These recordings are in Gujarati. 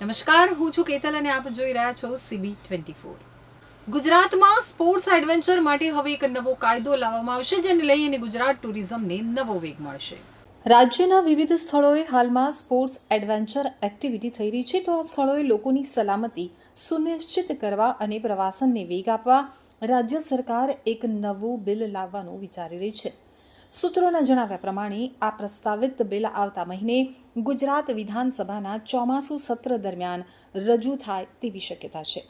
નમસ્કાર, હું છું કેતલ અને આપ જોઈ રહ્યા છો સીબી ટ્વેન્ટી ફોર ગુજરાતમાં સ્પોર્ટ્સ એડવેન્ચર માટે હવે એક નવો કાયદો લાવવામાં આવશે, જેને લઈને ગુજરાત ટુરિઝમને નવો વેગ મળશે. રાજ્યના વિવિધ સ્થળોએ હાલમાં સ્પોર્ટ્સ એડવેન્ચર એક્ટિવિટી થઈ રહી છે, તો આ સ્થળોએ લોકોની સલામતી સુનિશ્ચિત કરવા અને પ્રવાસનને વેગ આપવા રાજ્ય સરકાર એક નવું બિલ લાવવાનું વિચારી રહી છે. સૂત્રોના જણાવ્યા પ્રમાણે, આ પ્રસ્તાવિત બિલ આવતા મહિને ગુજરાત વિધાનસભાના ચોમાસુ સત્ર દરમિયાન રજૂ થાય તેવી શક્યતા છે.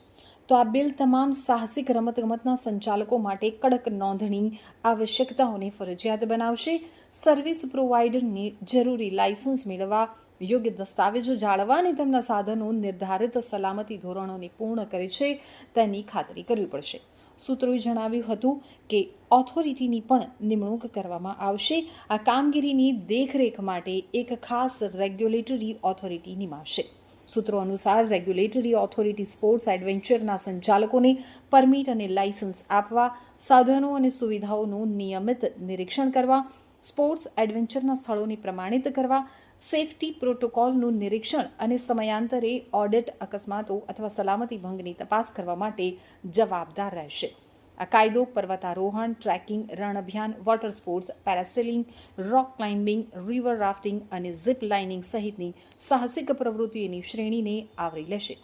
તો આ બિલ તમામ સાહસિક રમતગમતના સંચાલકો માટે કડક નોંધણી આવશ્યકતાઓને ફરજિયાત બનાવશે. સર્વિસ પ્રોવાઇડરને જરૂરી લાયસન્સ મેળવવા, યોગ્ય દસ્તાવેજો જાળવવા અને તેમના સાધનો નિર્ધારિત સલામતી ધોરણોને પૂર્ણ કરે છે તેની ખાતરી કરવી પડશે. સૂત્રોએ જણાવ્યું હતું કે ઓથોરિટીની પણ નિમણૂક કરવામાં આવશે. આ કામગીરીની દેખરેખ માટે એક ખાસ રેગ્યુલેટરી ઓથોરિટી નિમાશે. સૂત્રો અનુસાર રેગ્યુલેટરી ઓથોરિટી સ્પોર્ટ્સ એડવેન્ચરના સંચાલકોને પરમિટ અને લાયસન્સ આપવા, સાધનો અને સુવિધાઓનું નિયમિત નિરીક્ષણ કરવા સ્પોર્ટ્સ એડવેન્ચરના સ્થળોને પ્રમાણિત કરવા, સેફટી પ્રોટોકોલનું નિરીક્ષણ અને સમયાંતરે ઓડિટ અકસ્માતો અથવા સલામતી ભંગની તપાસ કરવા માટે જવાબદાર રહેશે. આ કાયદો, પર્વતારોહણ, ટ્રેકિંગ, રણ અભિયાન, water sports, parasailing, rock climbing, river rafting અને ઝિપ લાઇનિંગ સહિતની સાહસિક પ્રવૃત્તિઓની શ્રેણીને આવરી લેશે.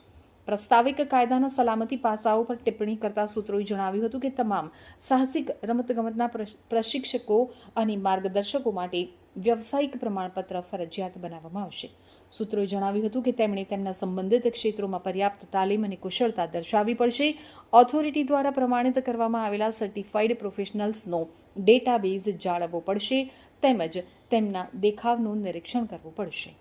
પ્રસ્તાવિક કાયદાના સલામતી પાસાઓ પર ટિપ્પણી કરતા સૂત્રોએ જણાવ્યું હતું કે તમામ સાહસિક રમતગમતના પ્રશ- પ્રશિક્ષકો અને માર્ગદર્શકો માટે વ્યવસાયિક પ્રમાણપત્ર ફરજિયાત બનાવવામાં આવશે. સૂત્રોએ જણાવ્યું હતું કે તેમણે તેમના સંબંધિત ક્ષેત્રોમાં પર્યાપ્ત તાલીમ અને કુશળતા દર્શાવવી પડશે. ઓથોરિટી દ્વારા પ્રમાણિત કરવામાં આવેલા સર્ટિફાઈડ પ્રોફેશનલ્સનો ડેટાબેઝ જાળવવો પડશે તેમજ તેમના દેખાવનું નિરીક્ષણ કરવું પડશે.